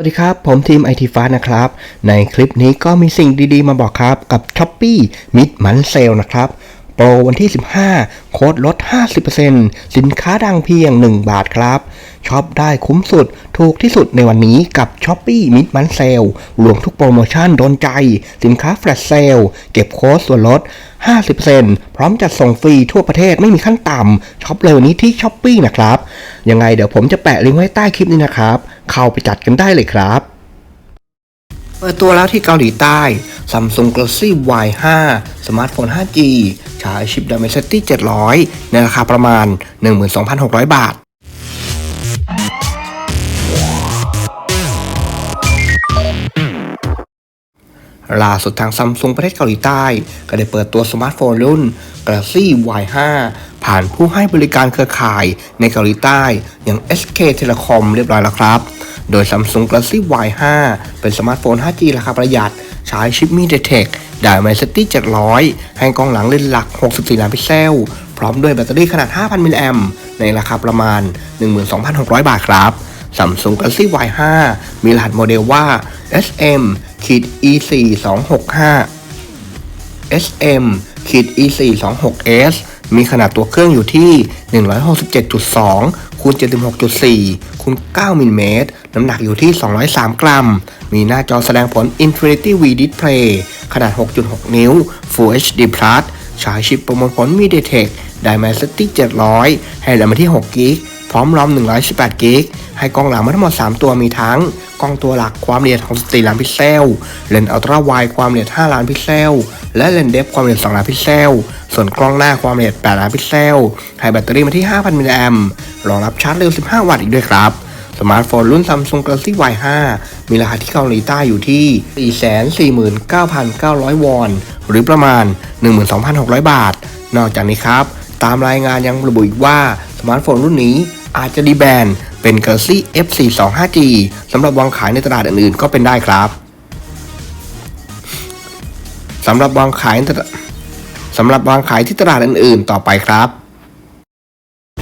สวัสดีครับ ผมทีม IT f a s t นะครับ ในคลิปนี้ก็มีสิ่งดีๆ มาบอกครับกับ s h อ p e e Mid Month Sale นะครับ โปรวันที่ 15 โค้ดลด 50%สินค้าดังเพียง 1 บาทครับช็อปได้คุ้มสุด ถูกที่สุดในวันนี้กับ s h อ p e e Mid Month Sale รวมทุกโปรโมชั่นโดนใจ สินค้า Flash Sale เก็บโค้ดส่วนลด 50%พร้อมจัดส่งฟรีทั่วประเทศไม่มีขั้นต่ำช็อปเร็วนี้ที่ s h อ p e e นะครับ ยังไงเดี๋ยวผมจะแปะลิงก์ไว้ใต้คลิปนี้นะครับ เข้าไปจัดกันได้เลยครับ เปิดตัวแล้วที่เกาหลีใต้ Samsung Galaxy Y5 สมาร์ทโฟน 5G ใช้ชิป Dimensity 700 ในราคาประมาณ 12,600 บาทล่าสุดทางซัมซุงประเทศเกาหลีใต้ ก็ได้เปิดตัวสมาร์ทโฟนรุ่น Galaxy Y5 ผ่านผู้ให้บริการเครือข่ายในเกาหลีใต้ อย่าง SK Telecom เรียบร้อยแล้วครับ โดย Samsung Galaxy Y5 เป็นสมาร์ทโฟน 5G ราคาประหยัด ใช้ชิป MediaTek Dimensity 700 ให้กล้องหลังเลนส์หลัก 64 ล้านพิกเซล พร้อมด้วยแบตเตอรี่ขนาด 5,000 มิลลิแอมในราคาประมาณ 12,600 บาทครับ Samsung Galaxy Y5 มีรหัสโมเดลว่า SM ขีด E4 265 SM ขีด E4 26S มีขนาดตัวเครื่องอยู่ที่ 167.2คูณ76.4คูณ9มิลเมตร น้ำหนักอยู่ที่ 203 กรัม มีหน้าจอแสดงผล Infinity V Display ขนาด 6.6 นิ้ว Full HD Plus ใช้ชิปประมวลผล MediaTek Dimensity 700 ให้แรมมาที่6 g b พร้อมรอม118 g b ให้กล้องหลังมาทั้งหมด 3 ตัวมีทั้ง กล้องตัวหลักความละเอียด64ล้านพิกเซล เลนส์อัลตร้าไวด์ความละเอียด 5 ล้านพิกเซล และเลนส์เดฟความละเอียด 2 ล้านพิกเซล ส่วนกล้องหน้าความละเอียด 8 ล้านพิกเซล ให้แบตเตอรี่มาที่ 5,000 มิลลิแอมรองรับชาร์จเร็ว 15 วัตต์อีกด้วยครับสมาร์ทโฟนรุ่น Samsung Galaxy Y5 มีราคาที่เกาหลีใต้อยู่ที่ 449,900 วอนหรือประมาณ 12,600 บาท นอกจากนี้ครับ ตามรายงานยังระบุอีกว่า สมาร์ทโฟนรุ่นนี้ อาจจะดีแบนเป็น Galaxy F42 5G สำหรับวางขายในตลาดอื่นๆ ก็เป็นได้ครับสำหรับวางขายในตลาดสำหรับวางขายที่ตลาดอื่นๆ ต่อไปครับ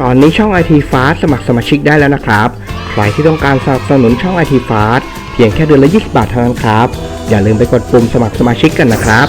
ตอนนี้ช่อง IT Fast สมัครสมาชิกได้แล้วนะครับ ใครที่ต้องการสนับสนุนช่อง IT Fast เพียงแค่เดือนละ 20 บาทเท่านั้นครับ อย่าลืมไปกดปุ่มสมัครสมาชิกกันนะครับ